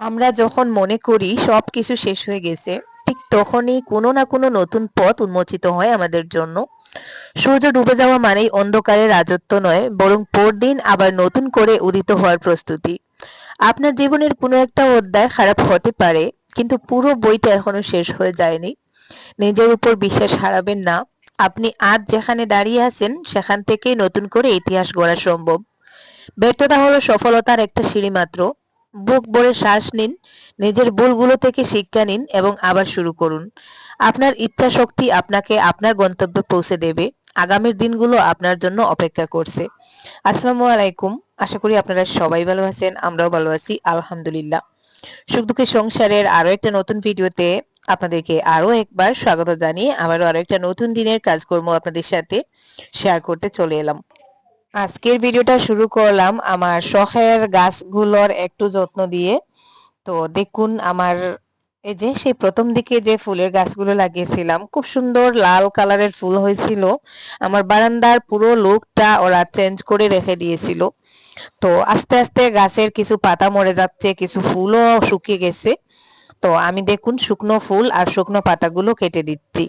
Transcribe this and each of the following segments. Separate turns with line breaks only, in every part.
আমরা যখন মনে করি সবকিছু শেষ হয়ে গেছে, ঠিক তখনই কোনো না কোনো নতুন পথ উন্মোচিত হয় আমাদের জন্য। সূর্য ডুবে যাওয়া মানেই অন্ধকারের রাজত্ব নয়, বরং পরদিন আবার নতুন করে উদিত হওয়ার প্রস্তুতি। আপনার জীবনের কোনো একটা অধ্যায় খারাপ হতে পারে, কিন্তু পুরো বইটা এখনও শেষ হয়ে যায়নি। নিজের উপর বিশ্বাস হারাবেন না। আপনি আজ যেখানে দাঁড়িয়ে আছেন, সেখান থেকেই নতুন করে ইতিহাস গড়া সম্ভব। ব্যর্থতা হলো সফলতার একটা সিঁড়ি মাত্র। বুক ভরে শ্বাস নিন, নিজের ভুলগুলো থেকে শিক্ষা নিন এবং আবার শুরু করুন। আপনার ইচ্ছা শক্তি আপনাকে আপনার গন্তব্যে পৌঁছে দেবে। আগামীর দিনগুলো আপনার জন্য অপেক্ষা করছে। আসসালামু আলাইকুম। আশা করি আপনারা সবাই ভালো আছেন, আমরাও ভালো আছি, আলহামদুলিল্লাহ। সুখ দুঃখের সংসারের আরও একটা নতুন ভিডিওতে আপনাদেরকে আরও একবার স্বাগত জানিয়ে আবারও আরও একটা নতুন দিনের কাজকর্ম আপনাদের সাথে শেয়ার করতে চলে এলাম। আজকের ভিডিওটা শুরু করলাম আমার শখের গাছগুলোর একটু যত্ন দিয়ে। তো দেখুন আমার এই যে সেই প্রথম দিকে যে ফুলের গাছগুলো লাগিয়েছিলাম, খুব সুন্দর লাল কালারের ফুল হয়েছিল। আমার বারান্দার পুরো লুকটা ওরা চেঞ্জ করে রেখে দিয়েছিল। তো আস্তে আস্তে গাছের কিছু পাতা মরে যাচ্ছে, কিছু ফুলও শুকিয়ে গেছে। তো আমি দেখুন শুকনো ফুল আর শুকনো পাতাগুলো কেটে দিচ্ছি।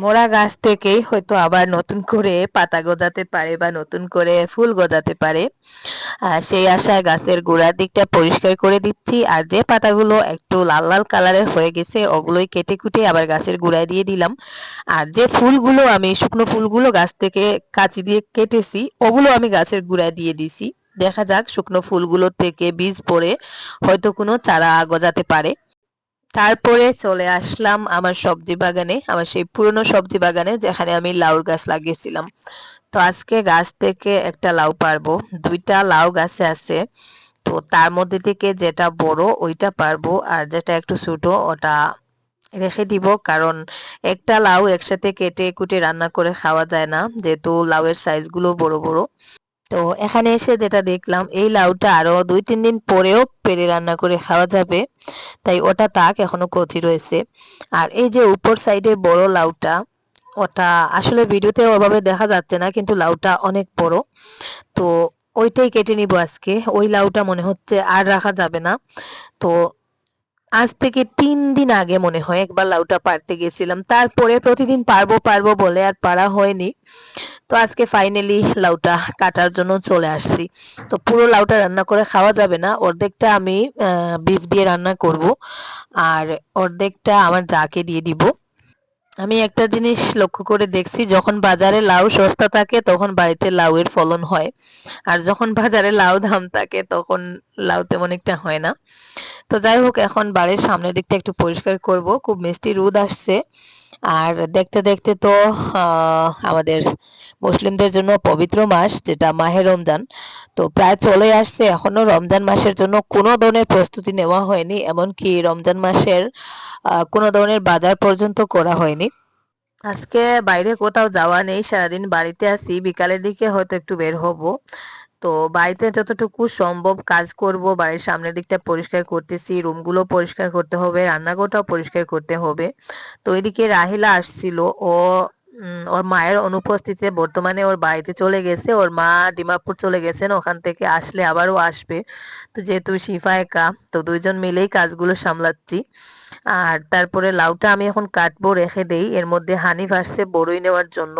মোরা গাছ থেকেই হয়তো আবার নতুন করে পাতা গজাতে পারে বা নতুন করে ফুল গজাতে পারে। সেই আশায় গাছের গোড়ার দিকটা পরিষ্কার করে দিচ্ছি। আর যে পাতাগুলো একটু লাল লাল কালারের হয়ে গেছে, ওগুলোই কেটে কুটে আবার গাছের গোড়ায় দিয়ে দিলাম। আর যে ফুলগুলো, আমি শুকনো ফুলগুলো গাছ থেকে কাঁচি দিয়ে কেটেছি, ওগুলো আমি গাছের গোড়ায় দিয়ে দিছি। দেখা যাক শুকনো ফুলগুলো থেকে বীজ পড়ে হয়তো কোনো চারা গজাতে পারে। তারপরে চলে আসলাম আমার সবজি বাগানে, আমার সেই পুরনো সবজি বাগানে যেখানে আমি লাউর গাছ লাগিয়েছিলাম। তো আজকে গাছ থেকে একটা লাউ পারব, দুইটা লাউ গাছে আছে। তো তার মধ্যে থেকে যেটা বড় ওইটা পারব আর যেটা একটু ছোট ওটা রেখে দিব, কারণ একটা লাউ একসাথে কেটে কুটে রান্না করে খাওয়া যায় না, যেহেতু লাউয়ের সাইজগুলো বড় বড়। তো এখানে এসে যেটা দেখলাম, এই লাউটা আরও দুই, তিন দিন পরেও পেরে রান্না করে খাওয়া যাবে। তাই ওটা তাক এখনও কচি রয়েছে। আর এই যে উপর সাইডে বড় লাউটা, ওটা আসলে ভিডিওতে ওভাবে দেখা যাচ্ছে না, কিন্তু লাউটা অনেক বড়। তো ওইটাই কেটে নিব আজকে। ওই লাউটা মনে হচ্ছে আর রাখা যাবে না। তো আজ থেকে তিন দিন আগে মনে হয় একবার লাউটা পারতে গেছিলাম। তারপরে প্রতিদিন পারব পারব বলে আর পারা হয়নি। তো আজকে ফাইনালি লাউটা কাটার জন্য চলে আসছি। তো পুরো লাউটা রান্না করে খাওয়া যাবে না। অর্ধেকটা আমি বিফ দিয়ে রান্না করব। আর অর্ধেকটা আমার জাকে দিয়ে দিব। আমি একটা জিনিস লক্ষ্য করে দেখছি, যখন বাজারে লাউ সস্তা থাকে, তখন বাড়িতে লাউ এর ফলন হয়। আর যখন বাজারে লাউ দাম থাকে, তখন লাউ তেমন একটা হয় না। তো যাই হোক, এখন বাড়ির সামনের দিকটা একটু পরিষ্কার করব। খুব মিষ্টি রোদ আসছে। আর দেখতে দেখতে তো আমাদের মুসলিমদের জন্য পবিত্র মাস, যেটা মাহে রমজান। তো প্রায় চলে আসছে, এখনও রমজান মাসের জন্য কোনো ধরনের প্রস্তুতি নেওয়া হয়নি, এমনকি রমজান মাসের কোনো ধরনের বাজার পর্যন্ত করা হয়নি। আজকে বাইরে কোথাও যাওয়া নেই, সারাদিন বাড়িতে আছি, বিকালের দিকে হয়তো একটু বের হব। তো বাড়িতে যতটুকু সম্ভব কাজ করব, বাড়ির সামনের দিকটা পরিষ্কার করতেছি, রুমগুলো পরিষ্কার করতে হবে, রান্নাঘরটাও পরিষ্কার করতে হবে। তো এদিকে রাহিলা আসছিল, ও ওর মায়ের অনুপস্থিতিতে বর্তমানে ওর বাড়িতে চলে গেছে, ওর মা ডিমাপুর চলে গেছেন, ওখান থেকে আসলে আবারও আসবে। তো যেহেতু শিফা একা, তো দুইজন মিলেই কাজগুলো সামলাচ্ছি। আর তারপরে লাউটা আমি এখন কাটবো, রেখে দেই। এর মধ্যে হানিফ আসছে বড়ই নেওয়ার জন্য।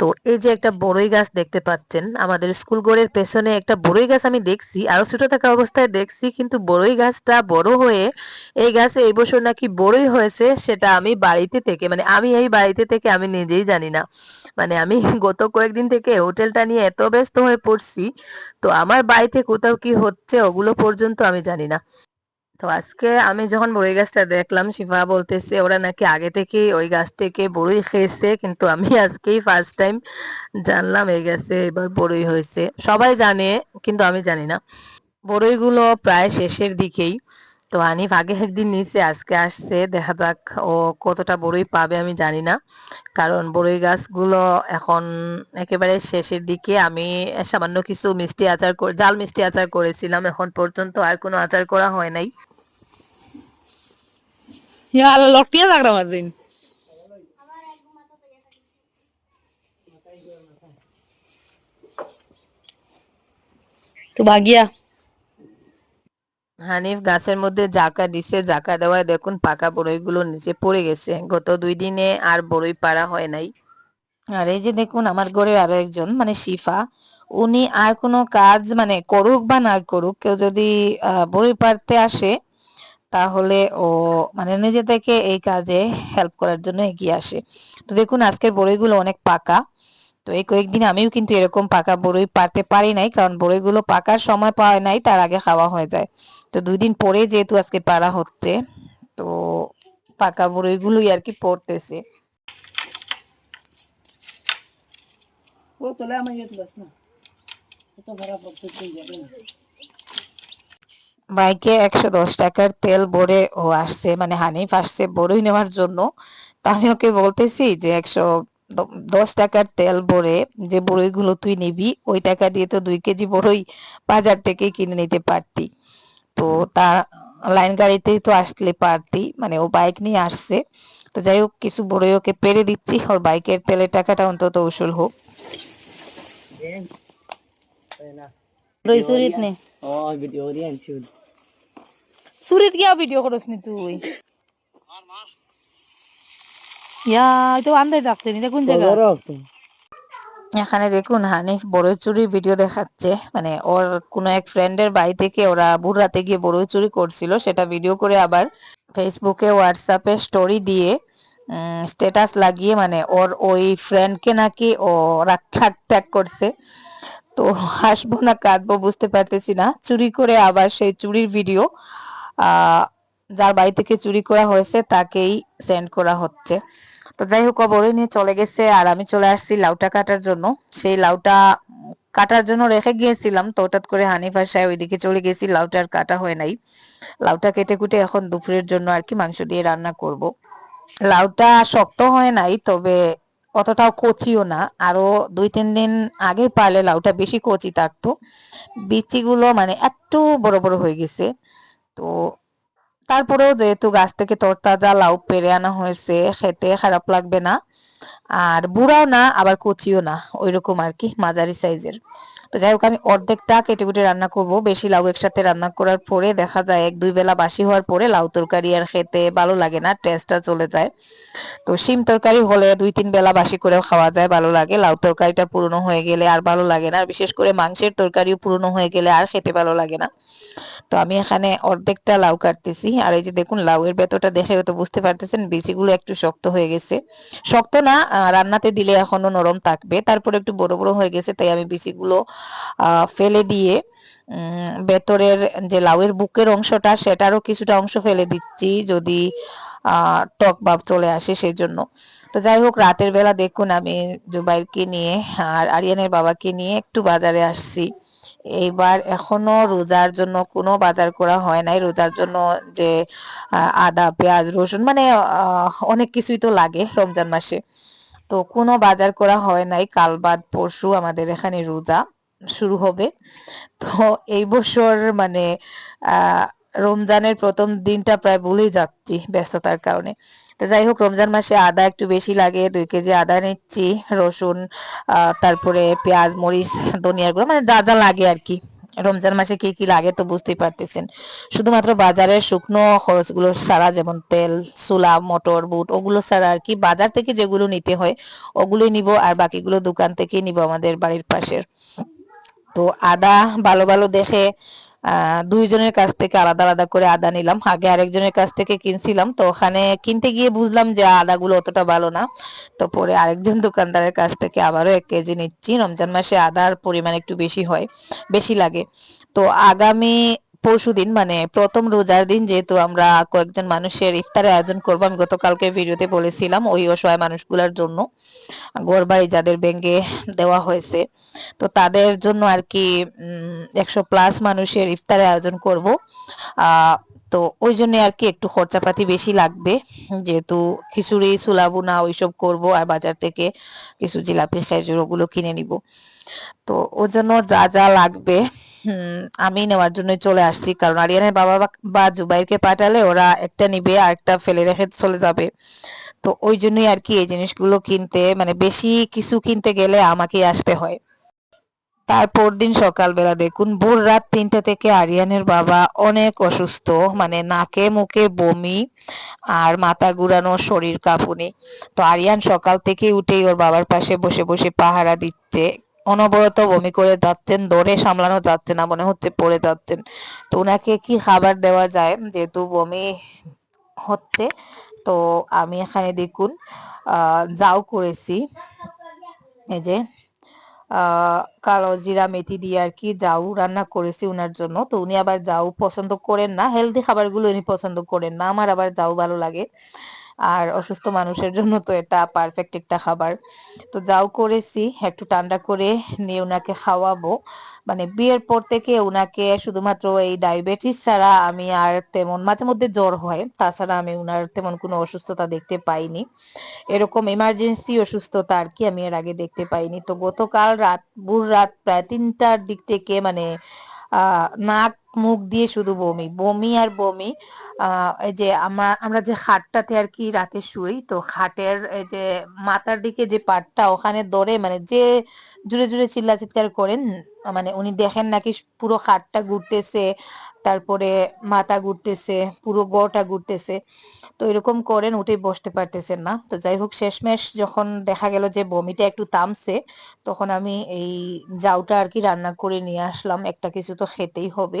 তো এই যে একটা বড়ই গাছ দেখতে পাচ্ছেন, আমাদের স্কুল গোড়ের পেছনে একটা বড়ই গাছ আমি দেখছি আরও ছোট থাকা অবস্থায় দেখছি, কিন্তু বড়ই গাছটা বড় হয়ে এই গাছে এই বছর নাকি বড়ই হয়েছে সেটা আমি বাড়িতে থেকে মানে আমি এই বাড়িতে থেকে আমি নিজেই জানি না। মানে আমি গত কয়েকদিন থেকে হোটেলটা নিয়ে এত ব্যস্ত হয়ে পড়ছি, তো আমার বাড়িতে কোথাও কি হচ্ছে ওগুলো পর্যন্ত আমি জানি না। তো আজকে আমি যখন বড়ই গাছটা দেখলাম, শিফা বলতেছে ওরা নাকি আগে থেকে ওই গাছ থেকে বড়ই খেয়েছে, কিন্তু আমি আজকেই ফার্স্ট টাইম জানলাম এই গাছে এবার বড়ই হয়েছে। সবাই জানে, কিন্তু আমি জানি না। বড়ইগুলো প্রায় শেষের দিকেই। তো আনিফ আগে একদিন নিচে, আজকে আসছে, দেখা যাক ও কতটা বড়ই পাবে আমি জানি না। কারণ বড়ই গাছগুলো এখন একেবারে শেষের দিকে। আমি সামান্য কিছু মিষ্টি আচার জাল মিষ্টি আচার করেছিলাম, এখন পর্যন্ত আর কোনো আচার করা হয় নাই।
Ya, lo piensa Martín. তো ভাগিয়া
হানিফ গাছের মধ্যে জাকা দিছে জাকা দেওয়ায় দেখুন পাকা বড়ইগুলো নিচে পড়ে গেছে। গত দুই দিনে আর বড়ই পাড়া হয় নাই। আর এই যে দেখুন আমার ঘরের আরও একজন মানে শিফা উনি আর কোনো কাজ মানে করুক বা না করুক কেউ যদি আহ, বড়ি পাড়তে আসে তাহলে ও মানে নিজে থেকে এই কাজে হেল্প করার জন্য এগিয়ে আসে। তো দেখুন, আজকের বড়ইগুলো অনেক পাকা। তো এই কয়েকদিন আমিও কিন্তু এরকম পাকা বড়ই পারতে পারি নাই, কারণ বড়ইগুলো পাকার সময় পাওয়া নাই, তার আগে খাওয়া হয়ে যায়। তো দুই দিন পরে যেহেতু আজকে পারা হচ্ছে, তো পাকা বড়ইগুলোই আর কি পড়তেছে।
ও তোলে আমার ইয়ে তুলাস না। এত খারাপ প্রত্যেক যাবে না
বাইকে একশো দশ টাকার তেল ভরে ও আসছে মানে হানিফ আসছে বড়ই নেওয়ার জন্য। তা আমি ওকে বলতেছি যে একশো দশ টাকার তেল ভরে যে বড়ইগুলো তুই নিবি ওই টাকা দিয়ে তো দুই কেজি বড়ই বাজার থেকে কিনে নিতে পারতি। তো তা লাইন গাড়িতেই তো আসলে পারতি মানে ও বাইক নিয়ে আসছে। তো যাই হোক কিছু বড়ই ওকে পেরে দিচ্ছি ওর বাইকের তেলের টাকাটা অন্তত উসুল হোক।
দেন তাই না
রই সুরিত নে।
ও ভিডিও দিয়ে আনছি।
সুরিত গিয়া ভিডিও করস নি তুই? ইয়া তো আন্দাই থাকতে নি কোন জায়গা
রক্ত
এখানে দেখুন হানিফ চুরির ভিডিও দেখাচ্ছে। মানে ওর কোনো এক ফ্রেন্ডের বাড়ি থেকে ওরা ভোর রাতে গিয়ে বড়ই চুরি করছিল সেটা ভিডিও করে আবার ফেসবুকে হোয়াটসঅ্যাপে স্টোরি দিয়ে স্ট্যাটাস লাগিয়ে মানে ওর ওই ফ্রেন্ডকে নাকি ও রাগ ট্যাগ করছে। তো হাসবো না কাঁদবো বুঝতে পারতেছি না। চুরি করে আবার সেই চুরির ভিডিও যার বাড়ি থেকে চুরি করা হয়েছে, তাকেই সেন্ড করা হচ্ছে। তো যাই হোক বড়ই নিয়ে চলে গেছে, আর আমি চলে আসছি লাউটা কাটার জন্য। সেই লাউটা কাটার জন্য রেখে গিয়েছিলাম, তো হঠাৎ করে হানিফ আসায় ওইদিকে চলে গেছি, লাউটা আর কাটা হয় নাই। লাউটা কেটে কুটে এখন দুপুরের জন্য আর কি মাংস দিয়ে রান্না করব। লাউটা শক্ত হয় নাই, তবে অতটাও কচিও না। আরও দুই, তিন দিন আগে পারলে লাউটা বেশি কচি থাকতো। বিচিগুলো মানে একটু বড় বড় হয়ে গেছে। তো তারপরেও যেহেতু গাছ থেকে তরতাজা লাউ পেরে আনা হয়েছে, খেতে খারাপ লাগবে না। আর বুড়াও না, আবার কচিও না, ওইরকম আর কি, মাঝারি সাইজের তো যাই হোক, আমি অর্ধেকটা কেটে কুটে রান্না করব। বেশি লাউ একসাথে রান্না করার পরে দেখা যায় এক দুই বেলা বাসি হওয়ার পরে লাউ তরকারি আর খেতে ভালো লাগে না, টেস্টটা চলে যায়। তো শিম তরকারি হলে দুই তিন বেলা বাসি করেও খাওয়া যায়, ভালো লাগে। লাউ তরকারিটা পুরনো হয়ে গেলে আর ভালো লাগে না, আর বিশেষ করে মাংসের তরকারিও পুরনো হয়ে গেলে আর খেতে ভালো লাগে না। তো আমি এখানে অর্ধেকটা লাউ কাটতেছি, আর এই যে দেখুন লাউয়ের ভেতরটা দেখে তো বুঝতে পারতেছেন বিচিগুলো একটু শক্ত হয়ে গেছে। শক্ত না রান্নাতে দিলে এখনও নরম থাকবে, তারপরে একটু বড় বড় হয়ে গেছে, তাই আমি বিচিগুলো ফেলে দিয়ে ভেতরের যে লাউয়ের বুকের অংশটা সেটারও কিছুটা অংশ ফেলে দিচ্ছি যদি টক ভাব চলে আসে সেই জন্য তো যাই হোক, রাতের বেলা দেখুন আমি জুবাইরকে নিয়ে আর আরিয়ানের বাবাকে নিয়ে একটু বাজারে আসছি। এইবার এখনও রোজার জন্য কোনো বাজার করা হয় নাই। রোজার জন্য যে আদা, পেঁয়াজ, রসুন মানে অনেক কিছুই তো লাগে রমজান মাসে। তো কোনো বাজার করা হয় নাই। কাল বাদ, পরশু আমাদের এখানে রোজা। শুরু হবে। তো এই বছর মানে রমজানের প্রথম দিনটা প্রায় ভুলেই যাচ্ছি ব্যস্ততার কারণে। তো যাই হোক, রমজান মাসে আদা একটু বেশি লাগে, দুই কেজি আদা নিচ্ছি, রসুন তারপরে পেঁয়াজ, মরিচ, ধনিয়ার গুঁড়ো মানে যা যা লাগে আর কি। রমজান মাসে কি কি লাগে তো বুঝতেই পারতেছেন। শুধুমাত্র বাজারের শুকনো খরচগুলো ছাড়া, যেমন তেল ছোলা মটর, বুট, ওগুলো ছাড়া আর কি, বাজার থেকে যেগুলো নিতে হয়, ওগুলোই নিব, আর বাকিগুলো দোকান থেকেই নিব আমাদের বাড়ির পাশের। তো আদা ভালো ভালো দেখে দুইজনের কাছ থেকে আলাদা আলাদা করে আদা নিলাম। আগে আরেকজনের কাছ থেকে কিনছিলাম, তো ওখানে কিনতে গিয়ে বুঝলাম যে আদাগুলো অতটা ভালো না। তো পরে আরেকজন দোকানদারের কাছ থেকে আবারও এক কেজি নিচ্ছি। রমজান মাসে আদার পরিমাণ একটু বেশি হয়, বেশি লাগে। তো আগামী পরশুদিন মানে প্রথম রোজার দিন যেহেতু আমরা কয়েকজন মানুষের ইফতারের আয়োজন করব, আমি গতকালকে ভিডিওতে বলেছিলাম ওই অসহায় মানুষগুলোর জন্য ঘরবাড়ি যাদের ভেঙে দেওয়া হয়েছে। তো তাদের জন্য আর কি একশো প্লাস মানুষের ইফতারের আয়োজন করব। আহ তো ওই জন্য আর কি একটু খরচাপাতি বেশি লাগবে। যেহেতু খিচুড়ি সুলাবু সুলাবুনা ওইসব করব আর বাজার থেকে কিছু জিলাপি, খেজুর ওগুলো কিনে নিব। তো ওর জন্য যা যা লাগবে হুম, আমি নেওয়ার জন্য চলে আসছি। কারণ আরিয়ানের বাবা বা- জুবাইরকে পাঠালে ওরা একটা নিবে আর একটা ফেলে রেখে চলে যাবে। তো ওই জন্যই আর কি এই জিনিসগুলো কিনতে মানে বেশি কিছু কিনতে গেলে আমাকেই আসতে হয়। তারপর দিন সকালবেলা দেখুন, ভোর রাত তিনটা থেকে আরিয়ানের বাবা অনেক অসুস্থ মানে নাকে মুখে বমি আর মাথা ঘুরানো, শরীর কাঁপুনি। তো আরিয়ান সকাল থেকে উঠেই ওর বাবার পাশে বসে বসে পাহারা দিচ্ছে। অনবরত বমি করে যাচ্ছেন, দৌড়ে সামলানো যাচ্ছে না, মনে হচ্ছে পড়ে যাচ্ছেন। তো ওনাকে কি খাবার দেওয়া যায়? যেহেতু বমি হচ্ছে, তো আমি এখানে দেখুন যাও করেছি। এই যে কালো জিরা মেথি দিয়ে আর কি জাউ রান্না করেছি উনার জন্য। তো উনি আবার যাও পছন্দ করেন না হেলদি খাবারগুলো উনি পছন্দ করেন না, আমার আবার যাও ভালো লাগে। আর অসুস্থ মানুষের জন্য তো এটা পারফেক্ট একটা খাবার। তো যাও করেছি, একটু ঠান্ডা করে নিয়ে ওনাকে খাওয়াবো। মানে বিয়ের পর থেকে ওনাকে শুধুমাত্র এই ডায়াবেটিস ছাড়া আমি আর তেমন মাঝে মধ্যে জ্বর হয়, তাছাড়া আমি ওনার তেমন কোনো অসুস্থতা দেখতে পাইনি। এরকম এমার্জেন্সি অসুস্থতা আর কি আমি এর আগে দেখতে পাইনি। তো গতকাল রাত, ভোর রাত প্রায় তিনটার দিক থেকে মানে নাক মুখ দিয়ে শুধু বমি বমি আর বমি যে আমরা আমরা যে খাটটাতে আর কি রাতে শুই, তো এই যে মাথার দিকে যে পাটটা ওখানে দরে মানে যে জুড়ে জুড়ে চিল্লা চিৎকার করেন মানে উনি দেখেন নাকি পুরো খাটটা ঘুরতেছে, তারপরে মাথা ঘুরতেছে, পুরো গড়টা ঘুরতেছে, তো এরকম করেন উঠে বসতে পারতেছেন না। তো যাই হোক, শেষমেশ যখন দেখা গেল যে বমিটা একটু থামছে, তখন আমি এই জাউটা আর কি রান্না করে নিয়ে আসলাম, একটা কিছু তো খেতেই হবে।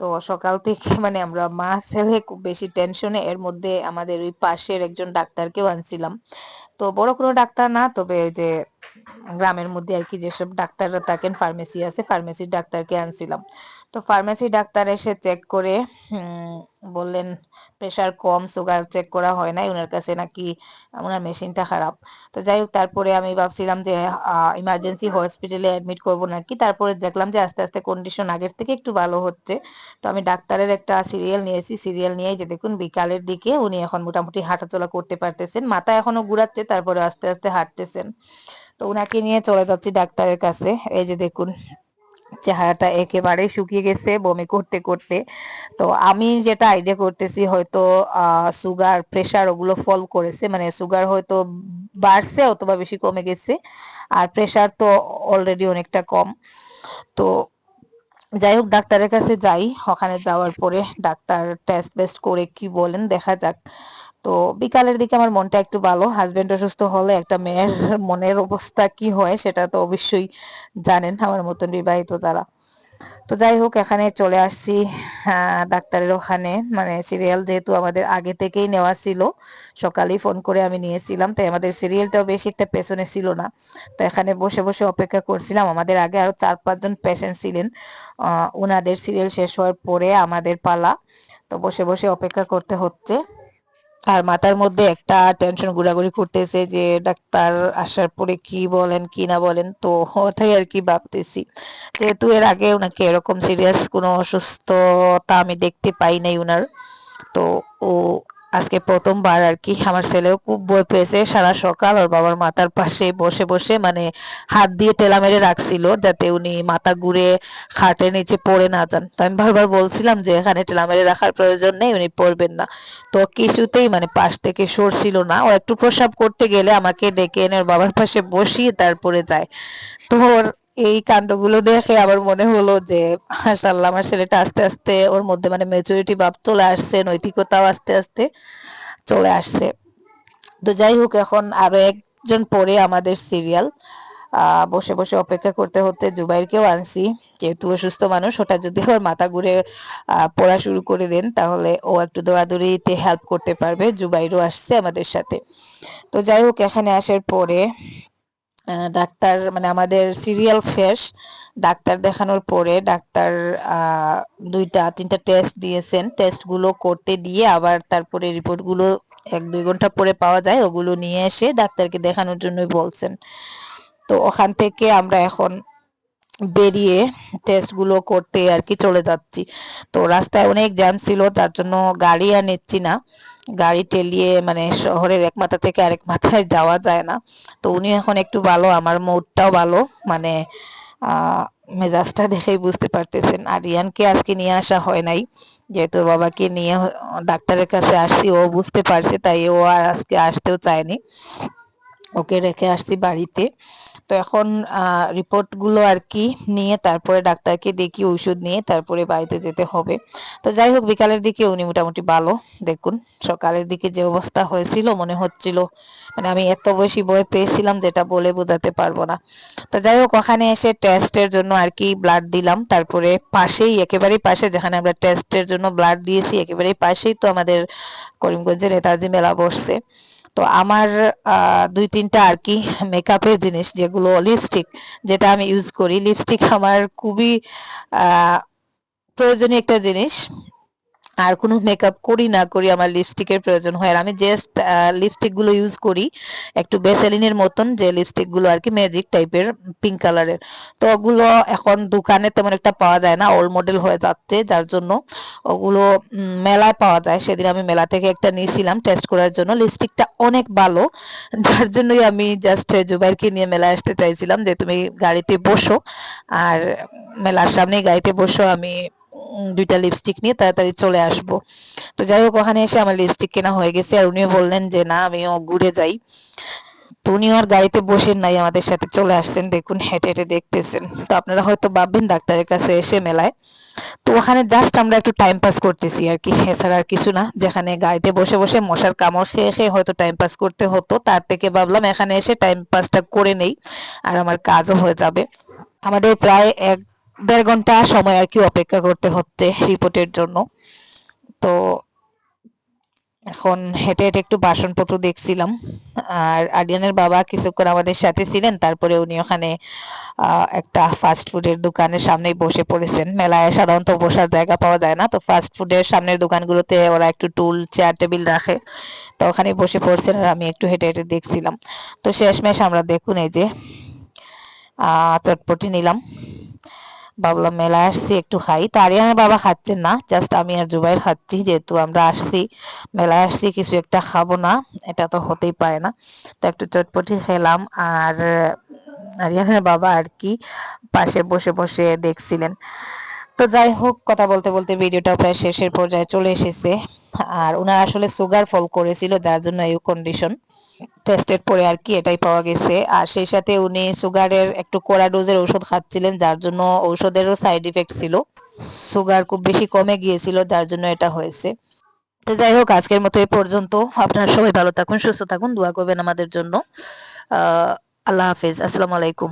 তো সকাল থেকে মানে আমরা মা ছেলে খুব বেশি টেনশনে এর মধ্যে আমাদের ওই পাশের একজন ডাক্তারকেও আনছিলাম। তো বড় কোনো ডাক্তার না, তবে ওই যে গ্রামের মধ্যে আর কি যেসব ডাক্তাররা থাকেন ফার্মেসি আছে ফার্মেসির ডাক্তারকে আনছিলাম। তো ফার্মেসি ডাক্তার এসে চেক করে বললেন প্রেসার কম সুগার চেক করা হয় নাই ওনার কাছে নাকি ওনার মেশিনটা খারাপ। তো যাই হোক, তারপরে আমি ভাবছিলাম যে ইমার্জেন্সি হসপিটালে অ্যাডমিট করব নাকি? তারপরে দেখলাম যে আস্তে আস্তে কন্ডিশন আগের থেকে একটু ভালো হচ্ছে। তো আমি ডাক্তারের একটা সিরিয়াল নিয়েছি সিরিয়াল নিয়ে যে দেখুন বিকালের দিকে উনি এখন মোটামুটি হাঁটাচলা করতে পারতেছেন, মাথা এখনও ঘুরাচ্ছে, তারপরে আস্তে আস্তে হাঁটতেছেন। তো উনাকে নিয়ে চলে যাচ্ছি ডাক্তারের কাছে, এই যে দেখুন চেহারাটা একেবারে শুকিয়ে গেছে বমি করতে করতে। তো আমি যেটা আইডিয়া করতেছি হয়তো সুগার প্রেসার ওগুলো ফল করেছে মানে সুগার হয়তো বাড়ছে অথবা বেশি কমে গেছে, আর প্রেসার তো অলরেডি অনেকটা কম। তো যাই হোক ডাক্তারের কাছে যাই। ওখানে যাওয়ার পরে ডাক্তার টেস্ট বেস্ট করে কি বলেন, দেখা যাক। তো বিকালের দিকে আমার মনটা একটু ভালো। হাজবেন্ড অসুস্থ হলে একটা মেয়ের মনের অবস্থা কি হয়, সেটা তো অবশ্যই জানেন আমার মতন বিবাহিত যারা। তো যাই হোক, এখানে চলে আসছি ডাক্তারের ওখানে। মানে সিরিয়াল যেহেতু আমাদের আগে থেকেই নেওয়া ছিল, সকালেই ফোন করে আমি নিয়েছিলাম, তাই আমাদের সিরিয়ালটাও বেশি একটা পেছনে ছিল না। তো এখানে বসে বসে অপেক্ষা করছিলাম, আমাদের আগে আরও চার পাঁচজন পেশেন্ট ছিলেন ওনাদের সিরিয়াল শেষ হওয়ার পরে আমাদের পালা। তো বসে বসে অপেক্ষা করতে হচ্ছে। আর মাথার মধ্যে একটা টেনশন ঘোরাঘুরি করতেছে যে ডাক্তার আসার পরে কি বলেন, কি না বলেন, তো ওটাই আর কি ভাবতেছি। যেহেতু এর আগে ওনাকে এরকম সিরিয়াস কোনো অসুস্থতা আমি দেখতে পাই নাই উনার, তো ও আজকে প্রথমবার আর কি। আমার ছেলেও খুব ভয় পেয়েছে সারা সকাল। ওর বাবার মাথার পাশে বসে বসে মানে হাত দিয়ে টেলা মেরে রাখছিল যাতে উনি মাথা ঘুরে খাটের নিচে পড়ে না যান। তো আমি বারবার বলছিলাম যে, এখানে টেলা মেরে রাখার প্রয়োজন নেই, উনি পড়বেন না। তো কিছুতেই মানে পাশ থেকে সরছিল না। ও একটু প্রসাব করতে গেলে আমাকে ডেকে এনে ওর বাবার পাশে বসিয়ে তারপরে যায়। তো ওর এই কাণ্ডগুলো দেখে আবার মনে হলো যে, মাশাআল্লাহ, আমার ছেলেটা আস্তে আস্তে ওর মধ্যে মানে মেচুরিটি ভাব চলে আসছে, নৈতিকতাও আস্তে আস্তে চলে আসছে। তো যাই হোক, এখন আরও একজন পরে আমাদের সিরিয়াল বসে বসে অপেক্ষা করতে হচ্ছে। জুবাইরকেও আনছি, যেহেতু অসুস্থ মানুষ, ওটা যদি ওর মাথা ঘুরে পড়া শুরু করে দেন, তাহলে ও একটু দৌড়াদৌড়িতে হেল্প করতে পারবে। জুবাইরও আসছে আমাদের সাথে। তো যাই হোক, এখানে আসার পরে ডাক্তার মানে আমাদের সিরিয়াল শেষ। ডাক্তার দেখানোর পরে ডাক্তার দুইটা, তিনটা টেস্ট দিয়েছেন। টেস্টগুলো করতে দিয়ে আবার তারপরে রিপোর্টগুলো এক, দুই ঘণ্টা পরে পাওয়া যায়, ওগুলো নিয়ে এসে ডাক্তারকে দেখানোর জন্যই বলছেন। তো ওখান থেকে আমরা এখন বেরিয়ে টেস্টগুলো করতে আর কি চলে যাচ্ছি। তো রাস্তায় অনেক জ্যাম ছিল, তার জন্য গাড়ি আর নিচ্ছি না। গাড়ি টেলিয়ে মানে শহরের এক মাথা থেকে আরেক মাথায় যাওয়া যায় না। তো উনি এখন একটু ভালো, আমার মুডটাও ভালো। মানে মেজাজটা দেখেই বুঝতে পারতেছেন। আর রিয়ানকে আজকে নিয়ে আসা হয় নাই। যেহেতু বাবাকে নিয়ে ডাক্তারের কাছে আসছি, ও বুঝতে পারছে, তাই ও আর আজকে আসতেও চায়নি। ওকে রেখে আসছি বাড়িতে। তো এখন রিপোর্টগুলো আর কি নিয়ে তারপরে ডাক্তারকে দেখি, ওষুধ নিয়ে তারপরে বাড়িতে যেতে হবে। তো যাই হোক, বিকালের দিকে উনি মোটামুটি ভালো, দেখুন। সকালের দিকে যে অবস্থা হয়েছিল, মনে হচ্ছিল মানে আমি এত বেশি ভয় পেয়েছিলাম যেটা বলে বোঝাতে পারব না। তো যাই হোক, ওখানে এসে টেস্টের জন্য আর কি ব্লাড দিলাম। তারপরে পাশেই, একেবারেই পাশে, যেখানে আমরা টেস্টের জন্য ব্লাড দিয়েছি, একেবারেই পাশেই তো আমাদের করিমগঞ্জের নেতাজি মেলা বসছে। তো আমার দুই তিনটা আর কি মেকআপের জিনিস, যেগুলো লিপস্টিক যেটা আমি ইউজ করি। লিপস্টিক আমার খুবই প্রয়োজনীয় একটা জিনিস। আর কোনো মেকআপ করি না, করি আমার লিপস্টিকের প্রয়োজন হয়। আর আমি জাস্ট লিপস্টিকগুলো ইউজ করি, একটু বেসেলিনের মতন, যে লিপস্টিকগুলো আর কি ম্যাজিক টাইপের পিঙ্ক কালারের তো ওগুলো এখন দোকানে তেমন একটা পাওয়া যায় না ওল্ড মডেল হয়ে যাচ্ছে, যার জন্য ওগুলো মেলায় পাওয়া যায়। সেদিন আমি মেলা থেকে একটা নিয়েছিলাম টেস্ট করার জন্য। লিপস্টিকটা অনেক ভালো, যার জন্যই আমি জাস্ট জুবাইরকে নিয়ে মেলায় আসতে চাইছিলাম যে তুমি গাড়িতে বসো। আর মেলার সামনেই গাড়িতে বসো, আমি দুইটা লিপস্টিক নিয়ে তাড়াতাড়ি চলে আসব। তো যাই হোক, ওখানে এসে আমার লিপস্টিক কেনা হয়ে গেছে আর উনিও বললেন যে, না, আমিও ঘুরে যাই। তো উনি আর গাড়িতে বসেন নাই, আমাদের সাথে চলে আসছেন, দেখুন, হেঁটে হেঁটে দেখতেছেন। তো আপনারা হয়তো ভাববেন ডাক্তারের কাছে এসে মেলায়। তো ওখানে জাস্ট আমরা একটু টাইম পাস করতেছি আর কি, এছাড়া আর কিছু না। যেখানে গাড়িতে বসে বসে মশার কামড় খেয়ে খেয়ে হয়তো টাইম পাস করতে হতো, তার থেকে ভাবলাম এখানে এসে টাইম পাসটা করে নেই, আর আমার কাজও হয়ে যাবে। আমাদের প্রায় এক দেড় ঘণ্টা সময় আর কি অপেক্ষা করতে হচ্ছে রিপোর্টের জন্য। তো এখন হেঁটে হেঁটে একটু বাসনপত্র দেখছিলাম। আর আরিয়ানের বাবা কিছুক্ষণ আমাদের সাথে ছিলেন, তারপরে উনি ওখানে একটা ফাস্ট ফুডের দোকানের সামনেই বসে পড়েছেন। মেলায় সাধারণত বসার জায়গা পাওয়া যায় না, তো ফাস্ট ফুডের সামনের দোকানগুলোতে ওরা একটু টুল চেয়ার টেবিল রাখে। তো ওখানে বসে পড়ছেন আর আমি একটু হেঁটে হেঁটে দেখছিলাম। তো শেষমেশ আমরা দেখুন এই যে আহ চটপটি নিলাম। ভাবলাম মেলায় আসছি একটু খাই। তো আরিয়ানের বাবা খাচ্ছেন না জাস্ট আমি আর জুবাইর খাচ্ছি, যেহেতু আমরা আসছি মেলা আসছি, কিছু একটা খাব না, এটা তো হতেই পারে না। তো একটু চটপটি খেলাম, আর আরিয়ানের বাবা আর কি পাশে বসে বসে দেখছিলেন। তো যাই হোক, কথা বলতে বলতে ভিডিওটা প্রায় শেষের পর্যায়ে চলে এসেছে। আর ওনার আসলে সুগার ফল করেছিল, যার জন্য এই কন্ডিশন টেস্টের পরে আর কি এটাই পাওয়া গেছে। আর সেই সাথে উনি সুগারের একটু কড়া ডোজের ঔষধ খাচ্ছিলেন, যার জন্য ঔষধেরও সাইড ইফেক্ট ছিল। সুগার খুব বেশি কমে গিয়েছিল, যার জন্য এটা হয়েছে। তো যাই হোক, আজকের মতো এই পর্যন্ত। আপনারা সবাই ভালো থাকুন, সুস্থ থাকুন, দোয়া করবেন আমাদের জন্য। আহ, আল্লাহ হাফেজ, আসসালামু আলাইকুম।